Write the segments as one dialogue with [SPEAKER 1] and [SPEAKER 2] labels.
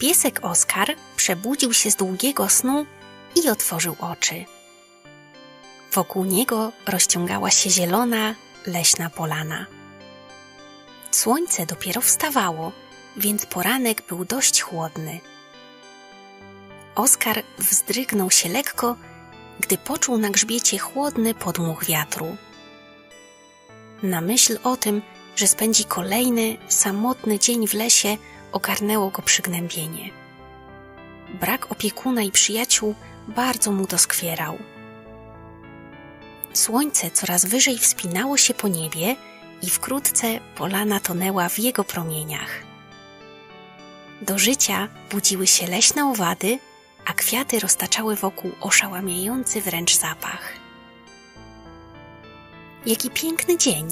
[SPEAKER 1] Piesek Oskar przebudził się z długiego snu i otworzył oczy. Wokół niego rozciągała się zielona, leśna polana. Słońce dopiero wstawało, więc poranek był dość chłodny. Oskar wzdrygnął się lekko, gdy poczuł na grzbiecie chłodny podmuch wiatru. Na myśl o tym, że spędzi kolejny, samotny dzień w lesie, ogarnęło go przygnębienie. Brak opiekuna i przyjaciół bardzo mu doskwierał. Słońce coraz wyżej wspinało się po niebie i wkrótce polana tonęła w jego promieniach. Do życia budziły się leśne owady, a kwiaty roztaczały wokół oszałamiający wręcz zapach. Jaki piękny dzień,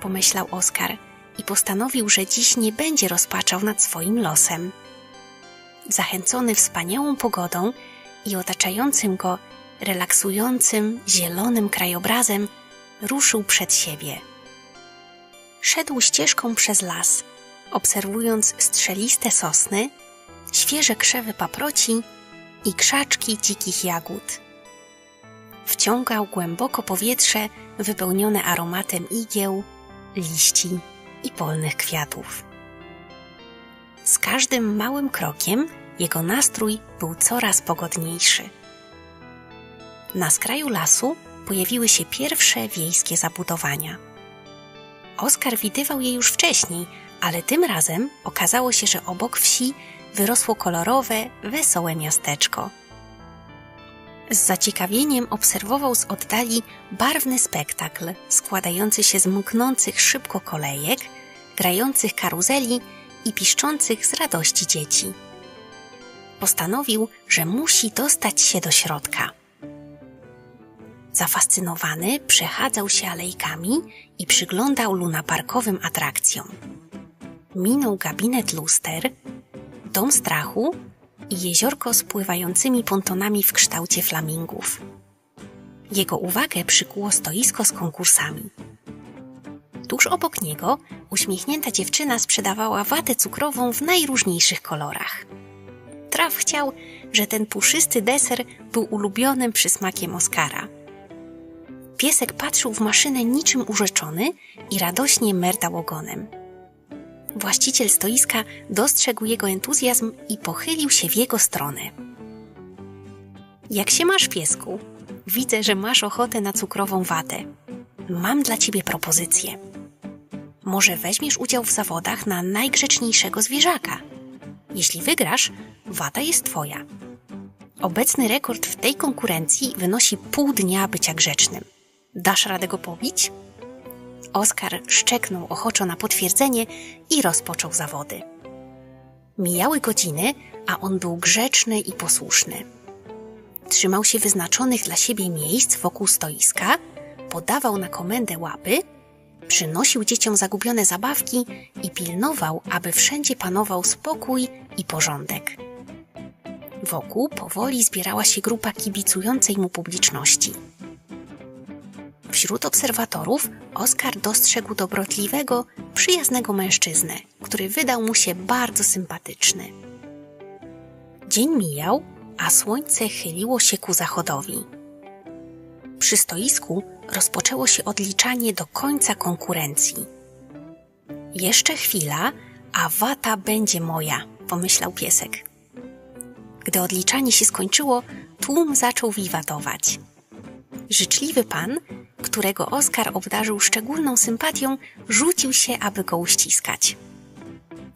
[SPEAKER 1] pomyślał Oskar i postanowił, że dziś nie będzie rozpaczał nad swoim losem. Zachęcony wspaniałą pogodą i otaczającym go relaksującym, zielonym krajobrazem, ruszył przed siebie. Szedł ścieżką przez las, obserwując strzeliste sosny, świeże krzewy paproci i krzaczki dzikich jagód. Wciągał głęboko powietrze wypełnione aromatem igieł, liści i polnych kwiatów. Z każdym małym krokiem jego nastrój był coraz pogodniejszy. Na skraju lasu pojawiły się pierwsze wiejskie zabudowania. Oskar widywał je już wcześniej, ale tym razem okazało się, że obok wsi wyrosło kolorowe, wesołe miasteczko. Z zaciekawieniem obserwował z oddali barwny spektakl składający się z mknących szybko kolejek, grających karuzeli i piszczących z radości dzieci. Postanowił, że musi dostać się do środka. Zafascynowany przechadzał się alejkami i przyglądał lunaparkowym atrakcjom. Minął gabinet luster, dom strachu i jeziorko z pływającymi pontonami w kształcie flamingów. Jego uwagę przykuło stoisko z konkursami. Tuż obok niego uśmiechnięta dziewczyna sprzedawała watę cukrową w najróżniejszych kolorach. Traf chciał, że ten puszysty deser był ulubionym przysmakiem Oskara. Piesek patrzył w maszynę niczym urzeczony i radośnie merdał ogonem. Właściciel stoiska dostrzegł jego entuzjazm i pochylił się w jego stronę. Jak się masz, piesku? Widzę, że masz ochotę na cukrową watę. Mam dla ciebie propozycję. Może weźmiesz udział w zawodach na najgrzeczniejszego zwierzaka. Jeśli wygrasz, wata jest twoja. Obecny rekord w tej konkurencji wynosi pół dnia bycia grzecznym. Dasz radę go pobić? Oskar szczeknął ochoczo na potwierdzenie i rozpoczął zawody. Mijały godziny, a on był grzeczny i posłuszny. Trzymał się wyznaczonych dla siebie miejsc wokół stoiska, podawał na komendę łapy, przynosił dzieciom zagubione zabawki i pilnował, aby wszędzie panował spokój i porządek. Wokół powoli zbierała się grupa kibicującej mu publiczności. Wśród obserwatorów Oskar dostrzegł dobrotliwego, przyjaznego mężczyznę, który wydał mu się bardzo sympatyczny. Dzień mijał, a słońce chyliło się ku zachodowi. Przy stoisku rozpoczęło się odliczanie do końca konkurencji. Jeszcze chwila, a wata będzie moja, pomyślał piesek. Gdy odliczanie się skończyło, tłum zaczął wiwatować. Życzliwy pan którego Oskar obdarzył szczególną sympatią, rzucił się, aby go uściskać.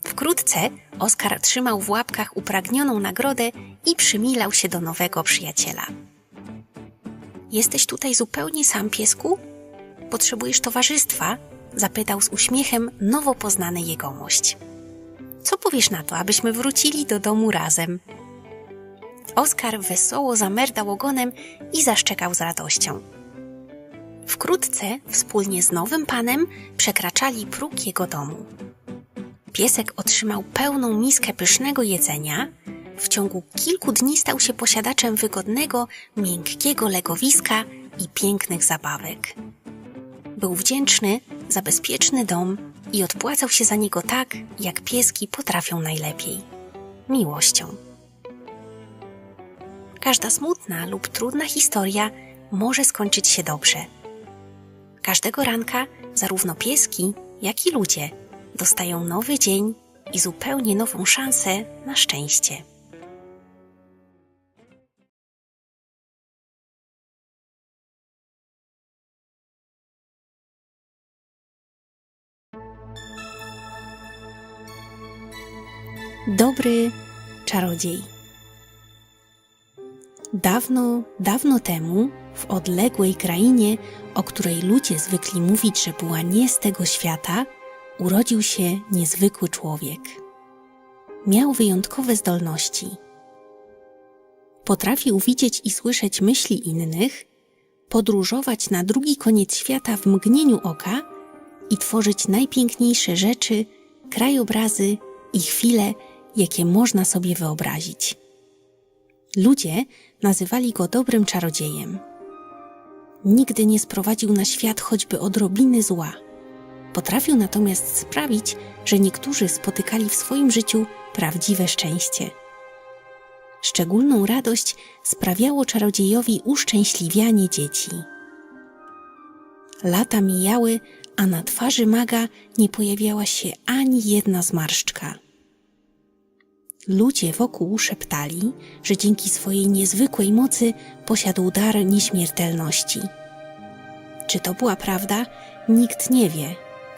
[SPEAKER 1] Wkrótce Oskar trzymał w łapkach upragnioną nagrodę i przymilał się do nowego przyjaciela. Jesteś tutaj zupełnie sam, piesku? Potrzebujesz towarzystwa? zapytał z uśmiechem nowo poznany jegomość. Co powiesz na to, abyśmy wrócili do domu razem? Oskar wesoło zamerdał ogonem i zaszczekał z radością. Wkrótce wspólnie z nowym panem przekraczali próg jego domu. Piesek otrzymał pełną miskę pysznego jedzenia. W ciągu kilku dni stał się posiadaczem wygodnego, miękkiego legowiska i pięknych zabawek. Był wdzięczny za bezpieczny dom i odpłacał się za niego tak, jak pieski potrafią najlepiej. miłością. Każda smutna lub trudna historia może skończyć się dobrze. Każdego ranka zarówno pieski, jak i ludzie dostają nowy dzień i zupełnie nową szansę na szczęście. Dobry czarodziej. Dawno, dawno temu, odległej krainie, o której ludzie zwykli mówić, że była nie z tego świata, urodził się niezwykły człowiek. Miał wyjątkowe zdolności. Potrafił widzieć i słyszeć myśli innych, podróżować na drugi koniec świata w mgnieniu oka i tworzyć najpiękniejsze rzeczy, krajobrazy i chwile, jakie można sobie wyobrazić. Ludzie nazywali go dobrym czarodziejem. Nigdy nie sprowadził na świat choćby odrobiny zła. Potrafił natomiast sprawić, że niektórzy spotykali w swoim życiu prawdziwe szczęście. Szczególną radość sprawiało czarodziejowi uszczęśliwianie dzieci. Lata mijały, a na twarzy maga nie pojawiała się ani jedna zmarszczka. Ludzie wokół szeptali, że dzięki swojej niezwykłej mocy posiadł dar nieśmiertelności. Czy to była prawda? Nikt nie wie,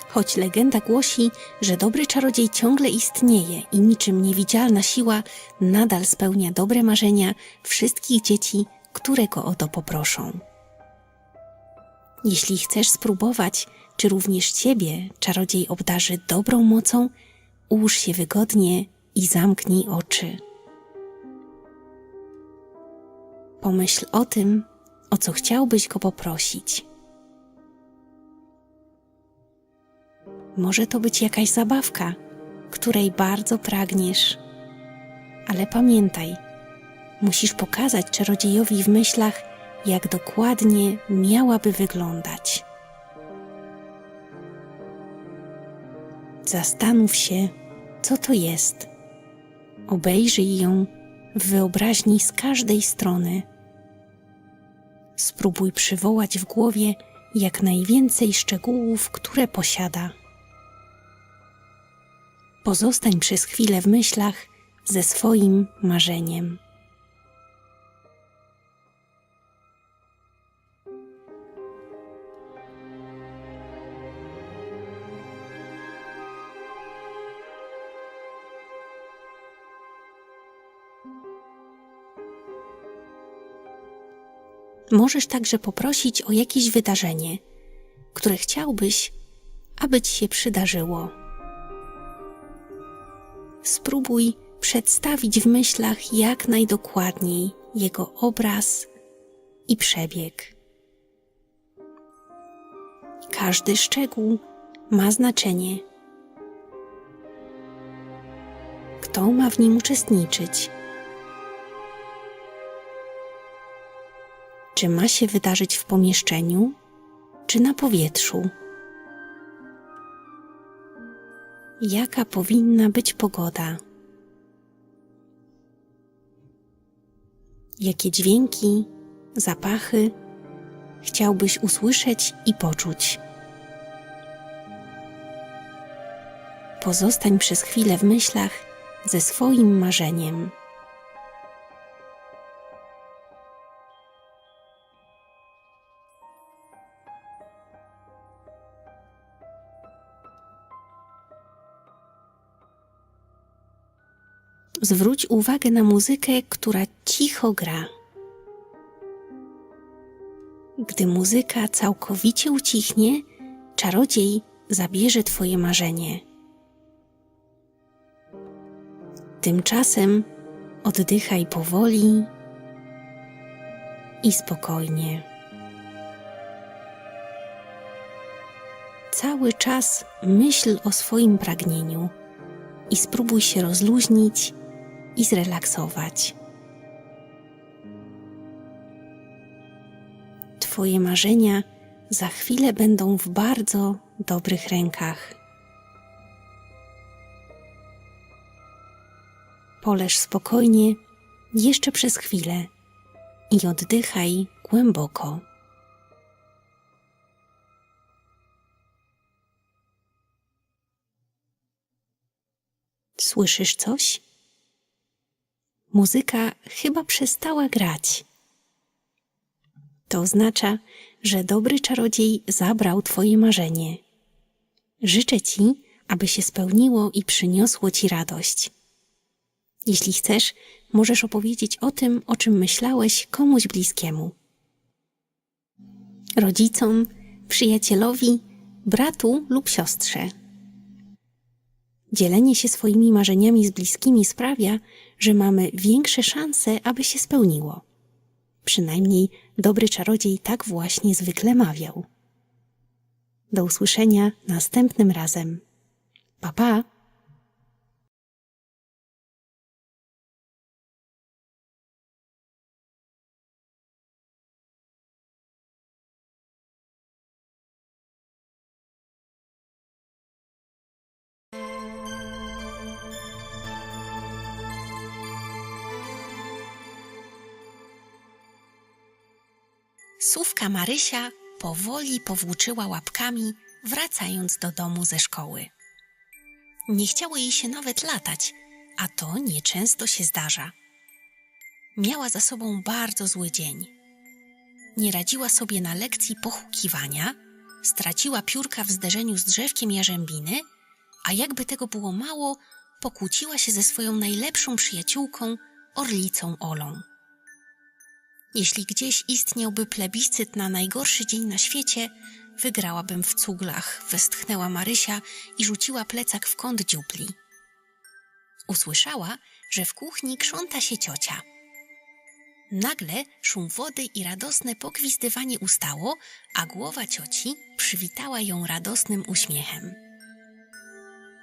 [SPEAKER 1] choć legenda głosi, że dobry czarodziej ciągle istnieje i niczym niewidzialna siła nadal spełnia dobre marzenia wszystkich dzieci, które go o to poproszą. Jeśli chcesz spróbować, czy również ciebie czarodziej obdarzy dobrą mocą, ułóż się wygodnie i zamknij oczy. Pomyśl o tym, o co chciałbyś go poprosić. Może to być jakaś zabawka, której bardzo pragniesz. Ale pamiętaj, musisz pokazać czarodziejowi w myślach, jak dokładnie miałaby wyglądać. Zastanów się, co to jest. Obejrzyj ją w wyobraźni z każdej strony. Spróbuj przywołać w głowie jak najwięcej szczegółów, które posiada. Pozostań przez chwilę w myślach ze swoim marzeniem. Możesz także poprosić o jakieś wydarzenie, które chciałbyś, aby ci się przydarzyło. Spróbuj przedstawić w myślach jak najdokładniej jego obraz i przebieg. Każdy szczegół ma znaczenie. Kto ma w nim uczestniczyć? Czy ma się wydarzyć w pomieszczeniu, czy na powietrzu? Jaka powinna być pogoda? Jakie dźwięki, zapachy chciałbyś usłyszeć i poczuć? Pozostań przez chwilę w myślach ze swoim marzeniem. Zwróć uwagę na muzykę, która cicho gra. Gdy muzyka całkowicie ucichnie, czarodziej zabierze Twoje marzenie. Tymczasem oddychaj powoli i spokojnie. Cały czas myśl o swoim pragnieniu i spróbuj się rozluźnić i zrelaksować. Twoje marzenia za chwilę będą w bardzo dobrych rękach. Poleż spokojnie jeszcze przez chwilę i oddychaj głęboko. Słyszysz coś? Muzyka chyba przestała grać. To oznacza, że dobry czarodziej zabrał Twoje marzenie. Życzę Ci, aby się spełniło i przyniosło Ci radość. Jeśli chcesz, możesz opowiedzieć o tym, o czym myślałeś komuś bliskiemu. Rodzicom, przyjacielowi, bratu lub siostrze. Dzielenie się swoimi marzeniami z bliskimi sprawia, że mamy większe szanse, aby się spełniło. Przynajmniej dobry czarodziej tak właśnie zwykle mawiał. Do usłyszenia następnym razem. Pa pa! Słówka Marysia powoli powłóczyła łapkami, wracając do domu ze szkoły. Nie chciało jej się nawet latać, a to nieczęsto się zdarza. Miała za sobą bardzo zły dzień. Nie radziła sobie na lekcji pochukiwania, straciła piórka w zderzeniu z drzewkiem jarzębiny, a jakby tego było mało, pokłóciła się ze swoją najlepszą przyjaciółką, orlicą Olą. Jeśli gdzieś istniałby plebiscyt na najgorszy dzień na świecie, wygrałabym w cuglach, westchnęła Marysia i rzuciła plecak w kąt dziupli. Usłyszała, że w kuchni krząta się ciocia. Nagle szum wody i radosne pogwizdywanie ustało, a głowa cioci przywitała ją radosnym uśmiechem.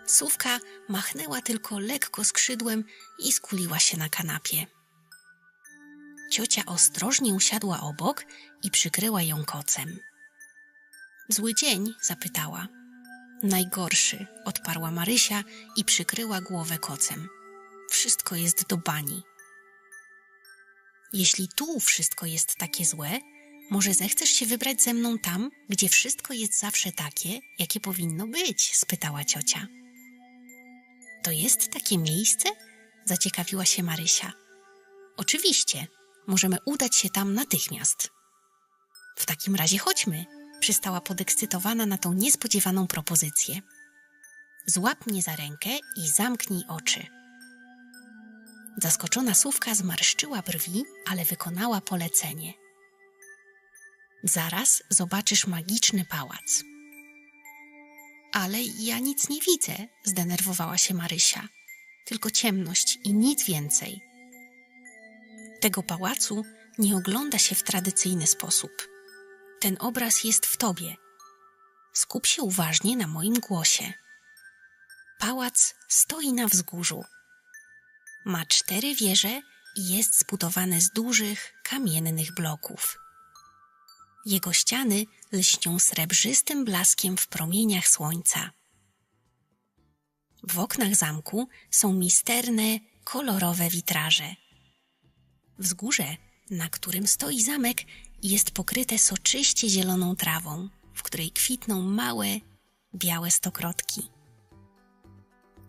[SPEAKER 1] Sówka machnęła tylko lekko skrzydłem i skuliła się na kanapie. Ciocia ostrożnie usiadła obok i przykryła ją kocem. Zły dzień? zapytała. Najgorszy, odparła Marysia i przykryła głowę kocem. Wszystko jest do bani. Jeśli tu wszystko jest takie złe, może zechcesz się wybrać ze mną tam, gdzie wszystko jest zawsze takie, jakie powinno być? spytała ciocia. To jest takie miejsce? zaciekawiła się Marysia. Oczywiście, Możemy udać się tam natychmiast. W takim razie chodźmy, przystała podekscytowana na tą niespodziewaną propozycję. Złap mnie za rękę i zamknij oczy. Zaskoczona słówka zmarszczyła brwi, ale wykonała polecenie. Zaraz zobaczysz magiczny pałac. Ale ja nic nie widzę, zdenerwowała się Marysia. Tylko ciemność i nic więcej. Tego pałacu nie ogląda się w tradycyjny sposób. Ten obraz jest w tobie. Skup się uważnie na moim głosie. Pałac stoi na wzgórzu. Ma cztery wieże i jest zbudowany z dużych, kamiennych bloków. Jego ściany lśnią srebrzystym blaskiem w promieniach słońca. W oknach zamku są misterne, kolorowe witraże. Wzgórze, na którym stoi zamek, jest pokryte soczyście zieloną trawą, w której kwitną małe, białe stokrotki.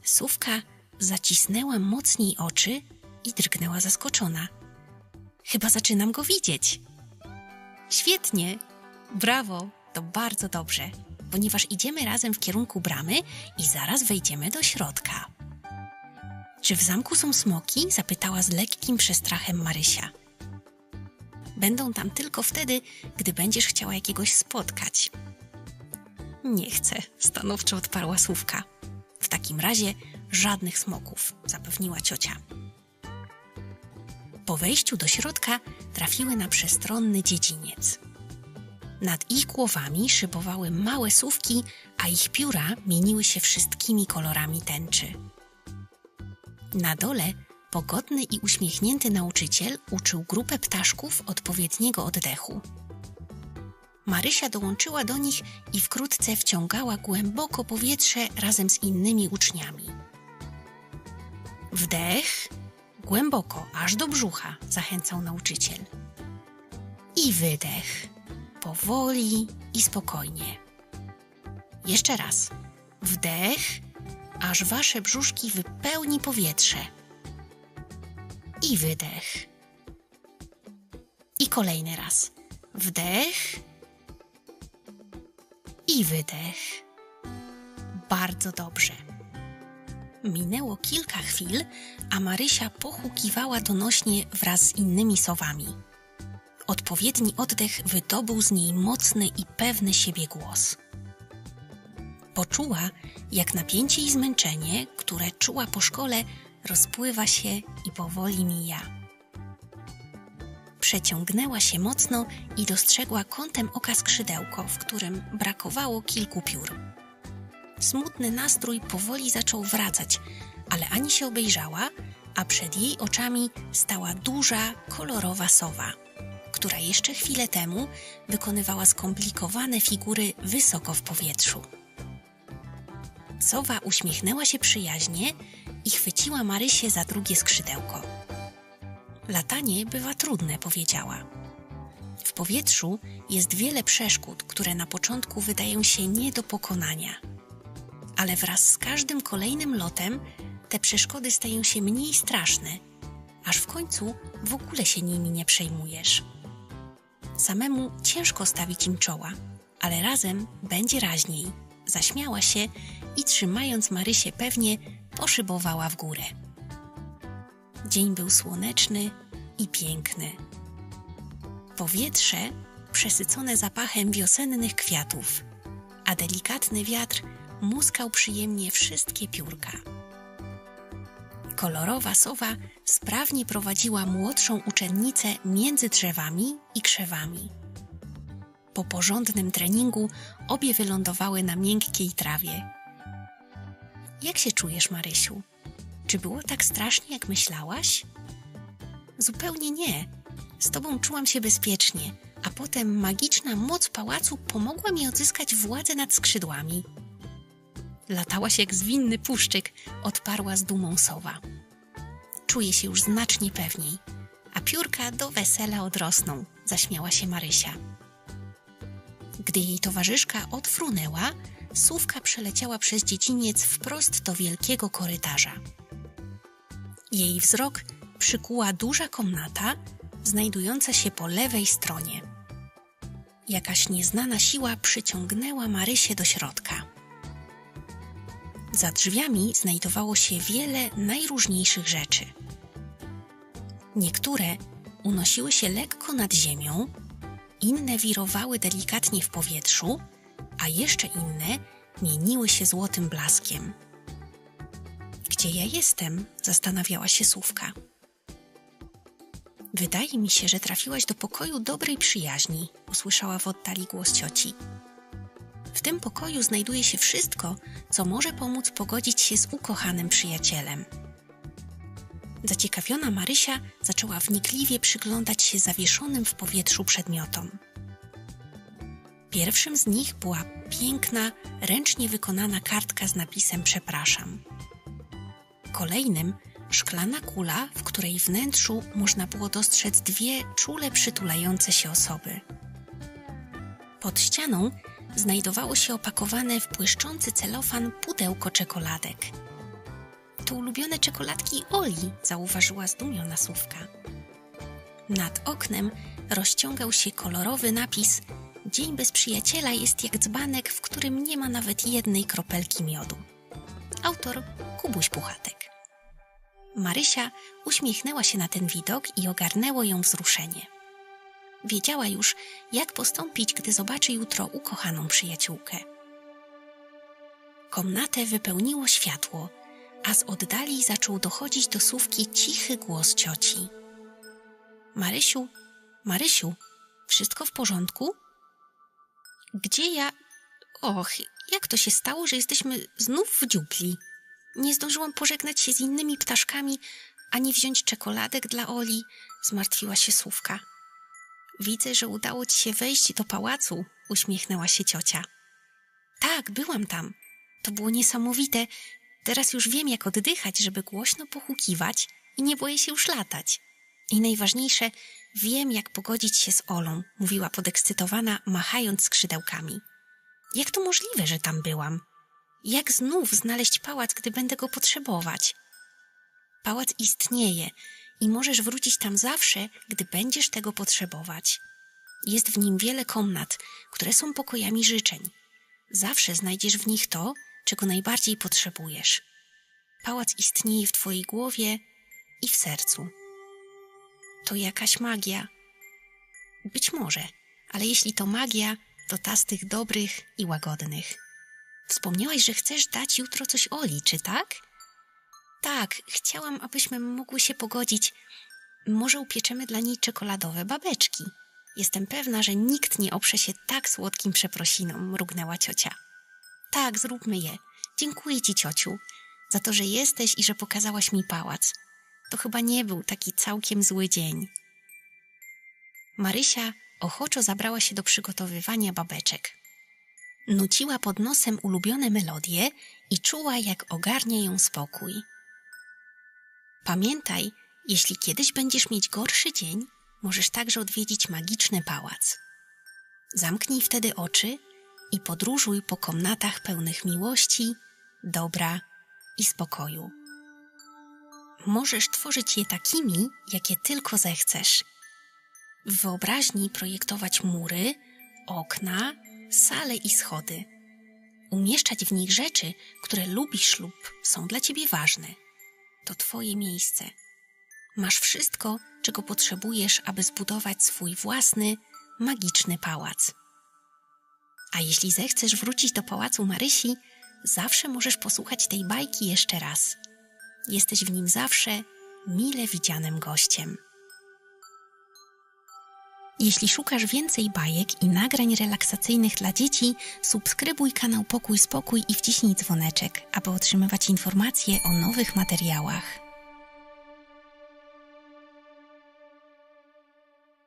[SPEAKER 1] Sówka zacisnęła mocniej oczy i drgnęła zaskoczona. Chyba zaczynam go widzieć. Świetnie, brawo, to bardzo dobrze, ponieważ idziemy razem w kierunku bramy i zaraz wejdziemy do środka. Czy w zamku są smoki? zapytała z lekkim przestrachem Marysia. Będą tam tylko wtedy, gdy będziesz chciała jakiegoś spotkać. Nie chcę, stanowczo odparła słówka. W takim razie żadnych smoków, zapewniła ciocia. Po wejściu do środka trafiły na przestronny dziedziniec. Nad ich głowami szybowały małe słówki, a ich pióra mieniły się wszystkimi kolorami tęczy. Na dole pogodny i uśmiechnięty nauczyciel uczył grupę ptaszków odpowiedniego oddechu. Marysia dołączyła do nich i wkrótce wciągała głęboko powietrze razem z innymi uczniami. Wdech, Głęboko, aż do brzucha, zachęcał nauczyciel. I wydech. Powoli i spokojnie. Jeszcze raz. Wdech, aż wasze brzuszki wypełni powietrze. I wydech. I kolejny raz. Wdech i wydech. Bardzo dobrze. Minęło kilka chwil, a Marysia pochukiwała donośnie wraz z innymi sowami. Odpowiedni oddech wydobył z niej mocny i pewny siebie głos. Poczuła, jak napięcie i zmęczenie, które czuła po szkole, rozpływa się i powoli mija. Przeciągnęła się mocno i dostrzegła kątem oka skrzydełko, w którym brakowało kilku piór. Smutny nastrój powoli zaczął wracać, ale ani się obejrzała, a przed jej oczami stała duża, kolorowa sowa, która jeszcze chwilę temu wykonywała skomplikowane figury wysoko w powietrzu. Sowa uśmiechnęła się przyjaźnie i chwyciła Marysię za drugie skrzydełko. Latanie bywa trudne, powiedziała. W powietrzu jest wiele przeszkód, które na początku wydają się nie do pokonania. Ale wraz z każdym kolejnym lotem te przeszkody stają się mniej straszne, aż w końcu w ogóle się nimi nie przejmujesz. Samemu ciężko stawić im czoła, ale razem będzie raźniej. Zaśmiała się i trzymając Marysię pewnie, poszybowała w górę. Dzień był słoneczny i piękny. Powietrze przesycone zapachem wiosennych kwiatów, a delikatny wiatr muskał przyjemnie wszystkie piórka. Kolorowa sowa sprawnie prowadziła młodszą uczennicę między drzewami i krzewami. Po porządnym treningu obie wylądowały na miękkiej trawie. Jak się czujesz, Marysiu? Czy było tak strasznie, jak myślałaś? Zupełnie nie. Z tobą czułam się bezpiecznie, a potem magiczna moc pałacu pomogła mi odzyskać władzę nad skrzydłami. Latałaś jak zwinny puszczyk, odparła z dumą sowa. Czuję się już znacznie pewniej, a piórka do wesela odrosną, zaśmiała się Marysia. Gdy jej towarzyszka odfrunęła, słówka przeleciała przez dziedziniec wprost do wielkiego korytarza. Jej wzrok przykuła duża komnata, znajdująca się po lewej stronie. Jakaś nieznana siła przyciągnęła Marysię do środka. Za drzwiami znajdowało się wiele najróżniejszych rzeczy. Niektóre unosiły się lekko nad ziemią, inne wirowały delikatnie w powietrzu, a jeszcze inne mieniły się złotym blaskiem. Gdzie ja jestem? zastanawiała się Słówka. Wydaje mi się, że trafiłaś do pokoju dobrej przyjaźni, usłyszała w oddali głos cioci. W tym pokoju znajduje się wszystko, co może pomóc pogodzić się z ukochanym przyjacielem. Zaciekawiona Marysia zaczęła wnikliwie przyglądać się zawieszonym w powietrzu przedmiotom. Pierwszym z nich była piękna, ręcznie wykonana kartka z napisem Przepraszam. Kolejnym szklana kula, w której wnętrzu można było dostrzec dwie czule przytulające się osoby. Pod ścianą znajdowało się opakowane w błyszczący celofan pudełko czekoladek. To ulubione czekoladki Oli, zauważyła zdumiona Słówka. Nad oknem rozciągał się kolorowy napis Dzień bez przyjaciela jest jak dzbanek, w którym nie ma nawet jednej kropelki miodu. Autor Kubuś Puchatek. Marysia uśmiechnęła się na ten widok i ogarnęło ją wzruszenie. Wiedziała już, jak postąpić, gdy zobaczy jutro ukochaną przyjaciółkę. Komnatę wypełniło światło, a z oddali zaczął dochodzić do słówki cichy głos cioci. Marysiu, Marysiu, wszystko w porządku? Gdzie ja? Och, jak to się stało, że jesteśmy znów w dziupli? Nie zdążyłam pożegnać się z innymi ptaszkami, ani wziąć czekoladek dla Oli, zmartwiła się Słówka. Widzę, że udało ci się wejść do pałacu, uśmiechnęła się ciocia. Tak, byłam tam. To było niesamowite. Teraz już wiem, jak oddychać, żeby głośno pochukiwać i nie boję się już latać. I najważniejsze, wiem, jak pogodzić się z Olą, mówiła podekscytowana, machając skrzydełkami. Jak to możliwe, że tam byłam? Jak znów znaleźć pałac, gdy będę go potrzebować? Pałac istnieje i możesz wrócić tam zawsze, gdy będziesz tego potrzebować. Jest w nim wiele komnat, które są pokojami życzeń. Zawsze znajdziesz w nich to, czego najbardziej potrzebujesz. Pałac istnieje w Twojej głowie i w sercu. To jakaś magia. Być może, ale jeśli to magia, to ta z tych dobrych i łagodnych. Wspomniałaś, że chcesz dać jutro coś Oli, czy tak? Tak, chciałam, abyśmy mogły się pogodzić. Może upieczemy dla niej czekoladowe babeczki. Jestem pewna, że nikt nie oprze się tak słodkim przeprosinom, mrugnęła ciocia. Tak, zróbmy je. Dziękuję ci, ciociu, za to, że jesteś i że pokazałaś mi pałac. To chyba nie był taki całkiem zły dzień. Marysia ochoczo zabrała się do przygotowywania babeczek. Nuciła pod nosem ulubione melodie i czuła, jak ogarnia ją spokój. Pamiętaj, jeśli kiedyś będziesz mieć gorszy dzień, możesz także odwiedzić magiczny pałac. Zamknij wtedy oczy i podróżuj po komnatach pełnych miłości, dobra i spokoju. Możesz tworzyć je takimi, jakie tylko zechcesz. W wyobraźni projektować mury, okna, sale i schody. Umieszczać w nich rzeczy, które lubisz lub są dla ciebie ważne. To twoje miejsce. Masz wszystko, czego potrzebujesz, aby zbudować swój własny, magiczny pałac. A jeśli zechcesz wrócić do pałacu Marysi, zawsze możesz posłuchać tej bajki jeszcze raz. Jesteś w nim zawsze mile widzianym gościem. Jeśli szukasz więcej bajek i nagrań relaksacyjnych dla dzieci, subskrybuj kanał Pokój Spokój i wciśnij dzwoneczek, aby otrzymywać informacje o nowych materiałach.